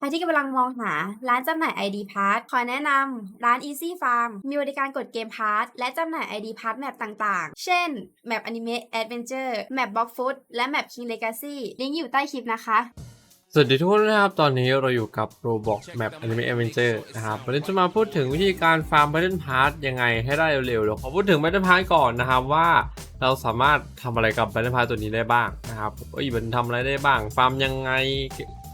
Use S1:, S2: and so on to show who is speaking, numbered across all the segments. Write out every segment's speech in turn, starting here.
S1: ใครที่กำลังมองหาร้านจำหน่าย ID Pass ขอแนะนำร้าน Easy Farm มีบริการกดเกม Pass และจำหน่าย ID Pass แมปต่างๆ เช่น แมป Anime Adventure แมป Block Food และแมป King Legacy ลิงก์อยู่ใต้คลิปนะคะ
S2: สวัสดีทุกคนนะครับ ตอนนี้เราอยู่กับ Roblox Map Anime Adventure นะครับวันนี้จะมาพูดถึงวิธีการฟาร์ม Battle Pass ยังไงให้ได้เร็วๆเดี๋ยวขอพูดถึง Battle Pass ก่อนนะครับว่าเราสามารถทำอะไรกับ Battle Pass ตัวนี้ได้บ้างนะครับเอ้ยมันทำอะไรได้บ้าง ฟาร์มยังไง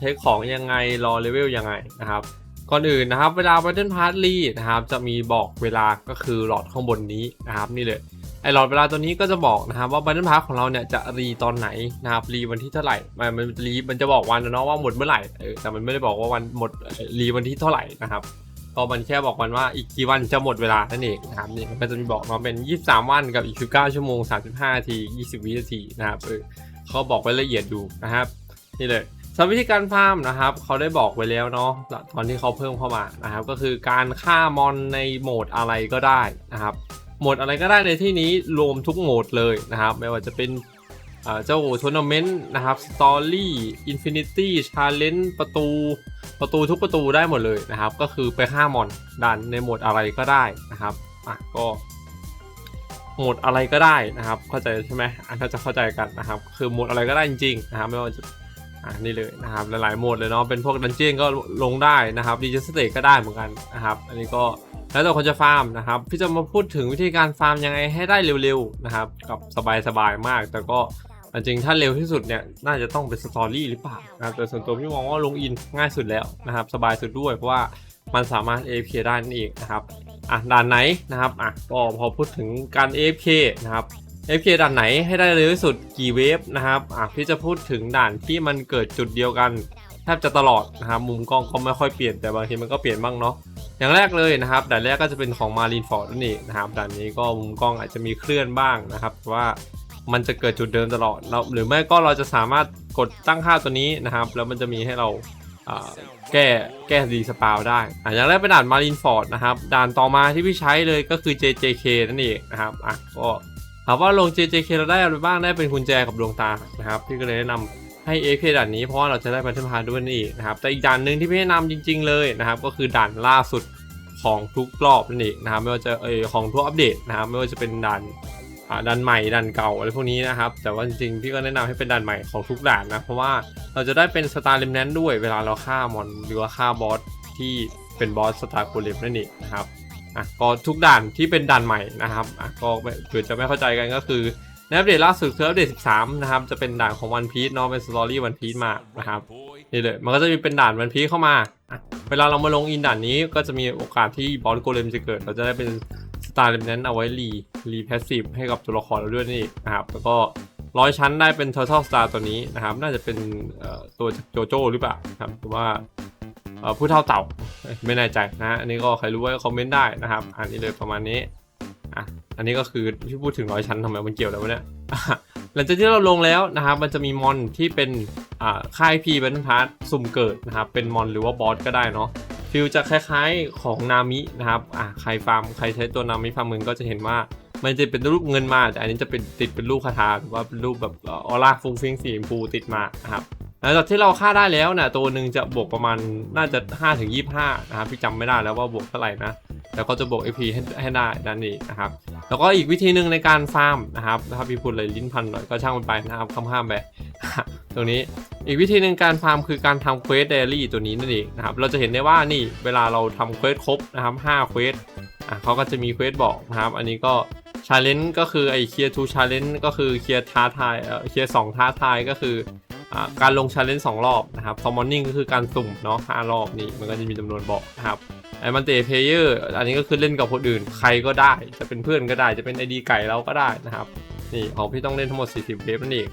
S2: ทคของยังไงรอเลเวลยังไงนะครับ ก่อนอื่นนะครับ เวลา Battle Pass รีนะครับ จะมีบอกเวลาก็คือหลอดข้างบนนี้นะครับ นี่เลยไอหลอดเวลาตัวนี้ก็จะบอกนะครับว่าบัตเทิลพาร์ของเราเนี่ยจะรีตอนไหนนะครับรีวันที่เท่าไหร่มันมันรีมันจะบอกวันนะเนาะว่าหมดเมื่อไหร่เออแต่มันไม่ได้บอกว่าวันหมดรีวันที่เท่าไหร่นะครับก็มันแค่บอกวันว่าอีกกี่วันจะหมดเวลานั่นเองนะครับนี่มันจะมีบอกมาเป็น 23 วันกับอีก19ชั่วโมง 35นาที 20 วินาทีนะครับเออเขาบอกไว้ละเอียดอยู่นะครับ นี่เลย สำหรับวิธีการฟาร์มนะครับเขาได้บอกไว้แล้วเนาะตอนที่เขาเพิ่มเข้ามานะครับ ก็คือการฆ่ามอนในโหมดอะไรก็ได้นะครับโหมดอะไรก็ได้ในที่นี้รวมทุกโหมดเลยนะครับ ไม่ว่าจะเป็นเจ้าทัวร์นาเมนต์นะครับสตอรี่อินฟินิตี้ชาเลนจ์ประตูประตูทุกประตูได้หมดเลยนะครับ ก็คือไปฆ่ามอนดันในโหมดอะไรก็ได้นะครับอะก็โหมดอะไรก็ได้นะครับ เข้าใจใช่ไหมอะถ้าจะเข้าใจกันนะครับ คือโหมดอะไรก็ได้จริงๆนะครับไม่ว่าจะ อะนี่เลยนะครับหลายๆโหมดเลยเนาะเป็นพวกดันเจี้ยนก็ลงได้นะครับดีเจสเตก็ได้เหมือนกันนะครับอันนี้ก็แล้วแต่คนจะฟาร์มนะครับพี่จะมาพูดถึงวิธีการฟาร์มยังไงให้ได้เร็วๆนะครับกับสบายๆมาก แต่ก็จริงๆถ้าเร็วที่สุดเนี่ยน่าจะต้องเป็นสตอรี่หรือเปล่านะครับแต่ส่วนตัวพี่มองว่าลงอินง่ายสุดแล้วนะครับสบายสุดด้วยเพราะว่ามันสามารถ AFK ได้นั่นเองนะครับอะด่านไหนนะครับอะก็พอพูดถึงการ AFK นะครับ FK ด่านไหนให้ได้เร็วที่สุดกี่เวฟนะครับอะพี่จะพูดถึงด่านที่มันเกิดจุดเดียวกันแทบจะตลอดนะครับมุมกล้องก็ไม่ค่อยเปลี่ยนแต่บางทีมันก็เปลี่ยนบ้างเนาะอย่างแรกเลยนะครับด่านแรกก็จะเป็นของมารีนฟอร์ดนั่นเองนะครับด่านนี้ก็มุมกล้องอาจจะมีเคลื่อนบ้างนะครับแต่ว่ามันจะเกิดจุดเดิมตลอดเราหรือไม่ก็เราจะสามารถกดตั้งค่าตัวนี้นะครับ แล้วมันจะมีให้เราแก้แก้ดีสปาวได้อะอย่างแรกเป็นด่านมารีนฟอร์ดนะครับด่านต่อมาที่พี่ใช้เลยก็คือ JJK นั่นเองนะครับอะก็ ถามว่าลง JJK เราได้อะไรบ้างได้เป็นกุญแจกับดวงตานะครับพี่ก็เลยแนะนำให้ AK ด่านนี้เพราะว่าเราจะได้บันทึกพาด้วยนั่นเองนะครับแต่อีกด่านหนึ่งที่พี่แนะนำจริง ๆ เลยนะครับก็คือด่านล่าสุดของทุกรอบนั่นเองนะครับไม่ว่าจะเออของทุกอัปเดตนะครับไม่ว่าจะเป็นด่านด่านใหม่ด่านเก่าอะไรพวกนี้นะครับ แต่ว่าจริงๆพี่ก็แนะนำให้เป็นด่านใหม่ของทุกด่านนะ เพราะว่าเราจะได้เป็นสตาร์ลิมแนนด้วยเวลาเราฆ่ามอนหรือว่าฆ่าบอสที่เป็นบอสสตาร์โกเลมนั่นเองนะครับ อะก็ทุกด่านที่เป็นด่านใหม่นะครับอะก็เผื่อจะไม่เข้าใจกันก็คือในอัปเดตล่าสุดคืออัปเดต 13 นะครับ จะเป็นด่านของวันพี e เนาะเป็นสตอรี่วันพี e มานะครับนี่เลยมันก็จะมีเป็นด่านวันพี e เข้ามา เวลาเรามาลงอินด่านนี้ก็จะมีโอกาสที่บอสโกเลมจะเกิด เราจะได้เป็นสตาร์เลมนั้นเอาไว้รีรีแพสซีฟให้กับตัวละครเราด้วยนี่นะครับแล้วก็ร้อยชั้นได้เป็น Turtle Star ตัวนี้นะครับ น่าจะเป็นตัวโจโจ้หรือเปล่าครับหรือว่า ผู้เท่าเต่าไม่แน่ใจนะฮะอันนี้ก็ใครรู้ไว้คอมเมนต์ได้นะครับอันนี้เลยประมาณนี้อะอันนี้ก็คือที่พูดถึงร้อยชั้นทำไมมันเกี่ยวแล้ววะเนี่ยหลังจากที่เราลงแล้วนะครับมันจะมีมอนที่เป็นอ่าค่ายพีบันพาร์ทสุ่มเกิดนะครับเป็นมอนหรือว่าบอสก็ได้เนาะฟิลจะคล้ายๆของนามินะครับอะใครฟาร์มใครใช้ตัวนามิฟาร์มเงินก็จะเห็นว่ามันจะเป็นรูปเงินมาแต่อันนี้จะเป็นติดเป็นรูปคาถาหรือว่าเป็นรูปแบบออร่าฟุ้งฟิ้งสีชมพูติดมานะครับ หลังจากที่เราฆ่าได้แล้วเนี่ยตัวหนึ่งจะบวกประมาณน่าจะ5ถึง25นะครับพี่จำไม่ได้แล้วว่าบวกเท่าไหร่นะแล้วก็จะบวก AP ให้ให้ได้นั่นเองนะครับแล้วก็อีกวิธีหนึ่งในการฟาร์มนะครับถ้าพี่พูดเลยลิ้นพันหน่อยก็ช่างมันไปนะครับคำห้ามไปตรงนี้อีกวิธีหนึ่งการฟาร์มคือการทำเควสเดลี่ตัวนี้นั่นเองนะครับเราจะเห็นได้ว่านี่เวลาเราทำเควสครบนะครับ5เควสอะเขาก็จะมีเควสบอกนะครับอันนี้ก็ชาเลนจ์ก็คือไอเคลียร์ทูชาเลนจ์ก็คือเคลียร์ท้าทายเออเคลียร์สองท้าทายก็คือ การลงชาเลนจ์สองรอบนะครับคอมมอนนิ่งก็คือการสุ่มเนาะห้ารอบนี่มันก็จะมีจำนวนบอกนะครับไอ้มันเตะเพลเยอร์อันนี้ก็คือเล่นกับคนอื่นใครก็ได้ จะเป็นเพื่อนก็ได้จะเป็นไอดีไก่เราก็ได้นะครับนี่ของพี่ต้องเล่นทั้งหมด 40เวฟนั่นเอง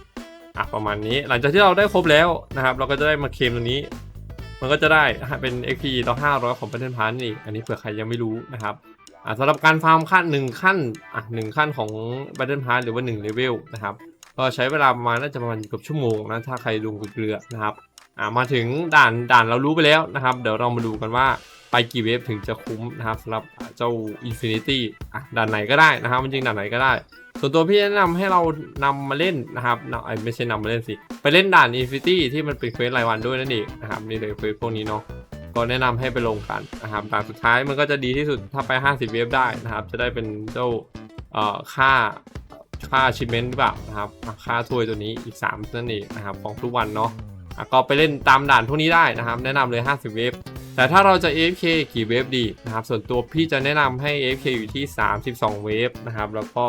S2: อะประมาณนี้หลังจากที่เราได้ครบแล้วนะครับ เราก็จะได้มาเคมตรงนี้ มันก็จะได้เป็น XP ต่อ 500 ของ Battle Pass นี่อันนี้เผื่อใครยังไม่รู้นะครับอะสำหรับการฟาร์มขั้นหนึ่งขั้นอะหนึ่งขั้นของ Battle Pass หรือว่า1เลเวลนะครับ ก็ใช้เวลาประมาณน่าจะประมาณเกือบชั่วโมงนะถ้าใครลงเกลือนะครับอ่ามาถึงด่านด่านเรารู้ไปแล้วนะครับ เดี๋ยวเรามาดูกันว่าไปกี่เวฟถึงจะคุ้มนะครับสำหรับเจ้า Infinity อะด่านไหนก็ได้นะครับจริงด่านไหนก็ได้ ส่วนตัวพี่แนะนำให้เรานำมาเล่นนะครับนำเอ้ไม่ใช่นำมาเล่นสิ ไปเล่นด่าน Infinity ที่มันเป็นเควสรายวันด้วยนั่นเองนะครับนี่เลยเควสพวกนี้เนาะก็แนะนำให้ไปลงกันนะครับด่านสุดท้ายมันก็จะดีที่สุดถ้าไป 50 เวฟได้นะครับ จะได้เป็นเจ้าเออค่า ค่าชิมเมนต์หรือเปล่านะครับค่าถ้วยตัวนี้อีก 3 นั่นเองนะครับของทุกวันเนาะะก็ไปเล่นตามด่านพวกนี้ได้นะครับ แนะนำเลย 50 เวฟแต่ถ้าเราจะ AFK กี่เวฟดีนะครับ ส่วนตัวพี่จะแนะนำให้ AFK อยู่ที่ 32 เวฟนะครับ แล้วก็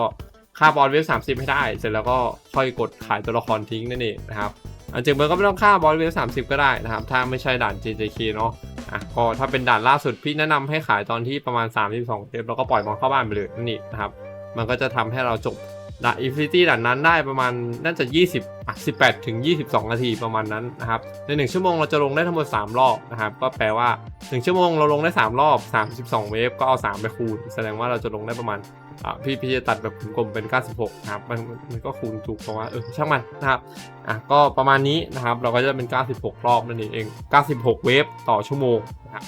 S2: ค่าบอลเวฟ 30 ให้ได้ เสร็จแล้วก็ค่อยกดขายตัวละครทิ้งนั่นเองนะครับอันจริงมันก็ไม่ต้องค่าบอลเวฟ 30 ก็ได้นะครับ ถ้าไม่ใช่ด่าน JJK เนาะอะก็ถ้าเป็นด่านล่าสุดพี่แนะนำให้ขายตอนที่ประมาณ 32เวฟแล้วก็ปล่อยบอลเข้าบ้านไปเลยนั่นเองนะครับ มันก็จะทำให้เราจบ ด่านอินฟินิตี้ด่านนั้นได้ประมาณน่าจะ 20อะ18 ถึง 22 นาทีประมาณนั้นนะครับ ใน 1 ชั่วโมงเราจะลงได้ทั้งหมด 3 รอบนะครับ ก็แปลว่า 1 ชั่วโมงเราลงได้ 3 รอบ 32 เวฟก็เอา 3 ไปคูณ แสดงว่าเราจะลงได้ประมาณอ่าพี่พี่จะตัดแบบกลมเป็น 96 นะครับ มันมันก็คูณถูกเพราะว่าเออช่างมันนะครับ อะก็ประมาณนี้นะครับ เราก็จะเป็น 96 รอบนั่นเอง 96 เวฟต่อชั่วโมงนะครับ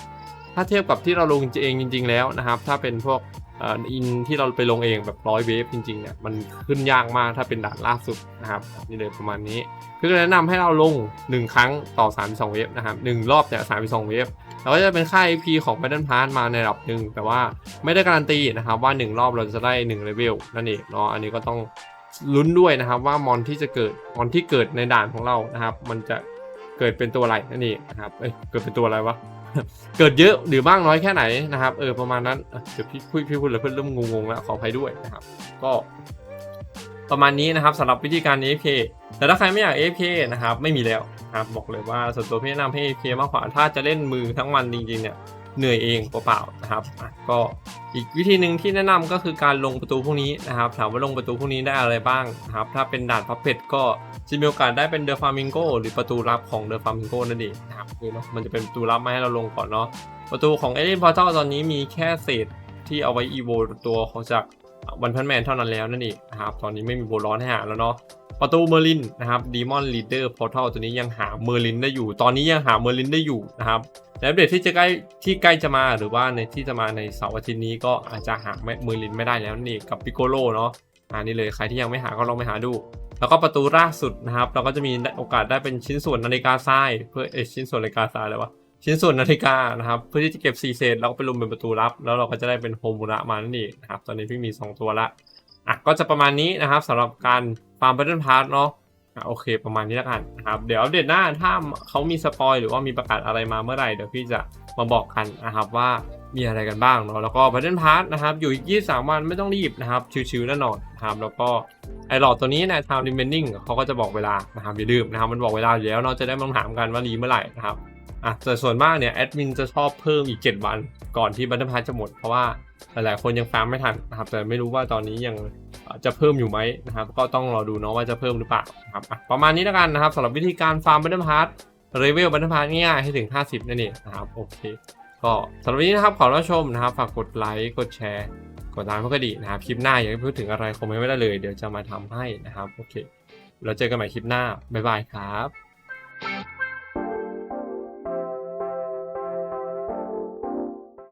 S2: ถ้าเทียบกับที่เราลงเองจริง ๆ แล้วนะครับ ถ้าเป็นพวก อินที่เราไปลงเองแบบร้อยเวฟจริงๆเนี่ยมันขึ้นยากมากถ้าเป็นด่านล่าสุดนะครับนี่เลยประมาณนี้คือแนะนำให้เราลง 1 ครั้งต่อ 32 เวฟนะครับ1รอบเนี่ย32 เวฟแล้วก็จะเป็นค่า AP ของ Battle Pass มาในระดับหนึ่งแต่ว่าไม่ได้การันตีนะครับว่า 1 รอบเราจะได้1เลเวลนั่นเองเนาะอันนี้ก็ต้องลุ้นด้วยนะครับว่ามอนที่จะเกิดมอนที่เกิดในด่านของเรานะครับ มันจะเกิดเป็นตัวอะไรนั่นเองนะครับเอ้ยเกิดเป็นตัวอะไรวะ เกิดเยอะหรือบ้างน้อยแค่ไหนนะครับเออประมาณนั้นเดี๋ยวพี่พูดพี่พูดแล้วเพื่อนเริ่มงงๆแล้วขออภัยด้วยนะครับ ก็ ประมาณนี้นะครับสำหรับวิธีการ AFK แต่ถ้าใครไม่อยาก AFK นะครับ ไม่มีแล้วนะครับบอกเลยว่าส่วนตัวพี่แนะนำให้ AFK มากกว่าถ้าจะเล่นมือทั้งวันจริงๆเนี่ย เหนื่อยเองเปล่าๆนะครับก็อีกวิธีหนึ่งที่แนะนำก็คือการลงประตูพวกนี้นะครับ ถามว่าลงประตูพวกนี้ได้อะไรบ้างนะครับ ถ้าเป็นด่านพับเพชก็จะมีโอกาสได้เป็นเดอะฟามิงโกหรือประตูลับของเดอะฟามิงโกนั่นเองนะครับคือเนาะมันจะเป็นประตูลับมาให้เราลงก่อนเนาะประตูของเอเ e นพอร์ทัลตอนนี้มีแค่เศษที่เอาไว้อีโวตัวของจากวันพันแมนเท่านั้นแล้วนั่นเองนะครับตอนนี้ไม่มีโบร้อนให้หาแล้วเนาะ ประตูเมอร์ลินนะครับดีมอนลีดเดอร์พอร์ทัลตัวนี้ยังหาเมอร์ลินได้อยู่ ตอนนี้ยังหาเมอร์ลินได้อยู่นะครับและอัปเดตที่จะใกล้ที่ใกล้จะมาหรือว่าในที่จะมาในเสาร์อาทิตย์นี้ก็อาจจะหาเมอร์ลินไม่ได้แล้วนี่กับปิโกโลเนาะอ่านี่เลยใครที่ยังไม่หาก็ลองไปหาดู แล้วก็ประตูล่าสุดนะครับ เราก็จะมีโอกาสได้เป็นชิ้นส่วนนาฬิกาทรายเพื่อเอชิ้นส่วนนาฬิกาทรายเลยวะชิ้นส่วนนาฬิกานะครับเพื่อที่จะเก็บซีเศษแล้วก็ไปรวมเป็นประตูลับ แล้วเราก็จะได้เป็นโฮมูระมานั่นเองนะครับตอนนี้พี่มีสองตัวละอะก็จะประมาณนี้นะครับสำหรับการาร์ม Battle Pass เนาะอะโอเคประมาณนี้แล้วกันนะครับ เดี๋ยวอัปเดตหน้าถ้าเขามีสปอยหรือว่ามีประกาศอะไรมาเมื่อไหร่เดี๋ยวพี่จะมาบอกกันนะครับว่ามีอะไรกันบ้างเนาะแล้วก็ Battle Pass นะครับอยู่อีก23 วันไม่ต้องรีบนะครับชิวๆแน่นอนนะครับแล้วก็ไอหลอดตัวนี้ใน Time Remaining เขาก็จะบอกเวลานะครับอย่าลืมนะครับมันบอกเวลาอยู่แล้วเนาะจะได้ไม่ต้องถามกันว่ารีเมื่อไหร่นะครับอะแต่ส่วนมากเนี่ยแอดมินจะชอบเพิ่มอีก 7 วัน ก่อนที่ Battle Pass จะหมดเพราะว่าหลายๆคนยังฟาร์มไม่ทันนะครับแต่ไม่รู้ว่าตอนนี้ยัง จะเพิ่มอยู่ไหมนะครับ ก็ต้องรอดูเนาะว่าจะเพิ่มหรือเปล่าครับประมาณนี้แล้วกันนะครับสำหรับวิธีการฟาร์มบัตเทิลพาร์ตเรเวลบัตเทิลพาร์ตง่ายให้ถึง 50 นั่นเองนะครับโอเคก็สำหรับวันนี้นะครับขอรับชมนะครับ ฝากกดไลค์กดแชร์ กดตามเพื่อก็ดีนะครับ คลิปหน้าอยากให้พูดถึงอะไรคอมเมนต์ไว้ได้เลย เดี๋ยวจะมาทำให้นะครับโอเคแล้วเจอกันใหม่คลิปหน้าบ๊ายบายครับ